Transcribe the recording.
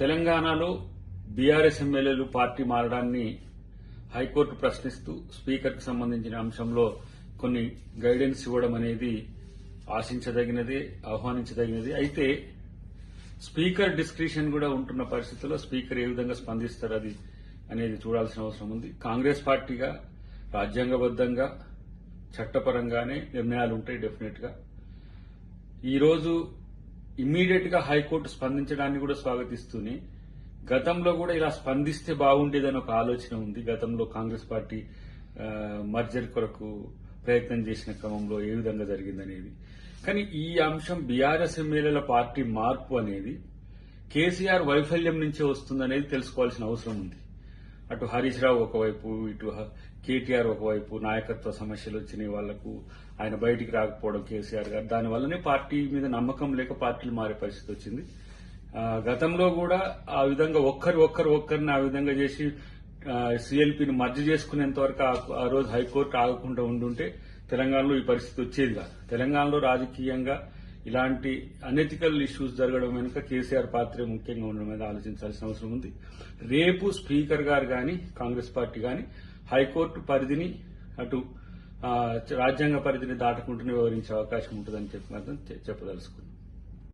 తెలంగాణలో బీఆర్ఎస్ ఎమ్మెల్యేలు party మారడాన్ని high court ప్రశ్నిస్తూ స్పీకర్కి సంబంధించిన అంశంలో కొన్ని గైడెన్స్ ఇవ్వడం అనేది ఆశించదగినది ఆహ్వానించదగినది. అయితే స్పీకర్ డిస్క్రిషన్ కూడా ఉంటున్న పరిస్థితుల్లో స్పీకర్ ఏ విధంగా స్పందిస్తారు అది అనేది చూడాల్సిన అవసరం ఉంది. కాంగ్రెస్ పార్టీగా రాజ్యాంగబద్దంగా చట్టపరంగానే నిర్ణయాలు ఉంటాయి డెఫినెట్గా ఇమ్మీడియట్గా హైకోర్టు స్పందించడాన్ని కూడా స్వాగతిస్తూనే గతంలో కూడా ఇలా స్పందిస్తే బాగుండేదని ఒక ఆలోచన ఉంది. గతంలో కాంగ్రెస్ పార్టీ మర్జర్ కొరకు ప్రయత్నం చేసిన క్రమంలో ఏ విధంగా జరిగిందనేది. కానీ ఈ అంశం బీఆర్ఎస్ ఎమ్మెల్యేల పార్టీ మార్పు అనేది కేసీఆర్ వైఫల్యం నుంచే వస్తుందనేది తెలుసుకోవాల్సిన అవసరం ఉంది. అటు హరీష్ రావు ఒకవైపు ఇటు కేటీఆర్ ఒకవైపు నాయకత్వ సమస్యలు వచ్చినాయి వాళ్ళకు ఆయన బయటికి రాకపోవడం కేసీఆర్ గారు. దానివల్లనే పార్టీ మీద నమ్మకం లేక పార్టీలు మారే పరిస్థితి వచ్చింది. గతంలో కూడా ఆ విధంగా ఒక్కరు ఒక్కరు ఒక్కరిని ఆ విధంగా చేసి సిఎల్పిని మర్జీ చేసుకునేంత వరకు ఆ- ఆ రోజు హైకోర్టు ఆగకుండా ఉండుంటే తెలంగాణలో ఈ పరిస్థితి వచ్చేది కాదు తెలంగాణలో రాజకీయంగా ఇలాంటి అనెతికల్ ఇష్యూస్ జరగడం వెనుక కేసీఆర్ పాత్ర ముఖ్యంగా ఉండడం మీద ఆలోచించాల్సిన అవసరం ఉంది. రేపు స్పీకర్ గారు గాని కాంగ్రెస్ పార్టీ గాని హైకోర్టు పరిధిని అటు రాజ్యాంగ పరిధిని దాటకుండా వివరించే అవకాశం ఉంటుందని చెప్పి మాత్రం చెప్పదలుచుకుంది.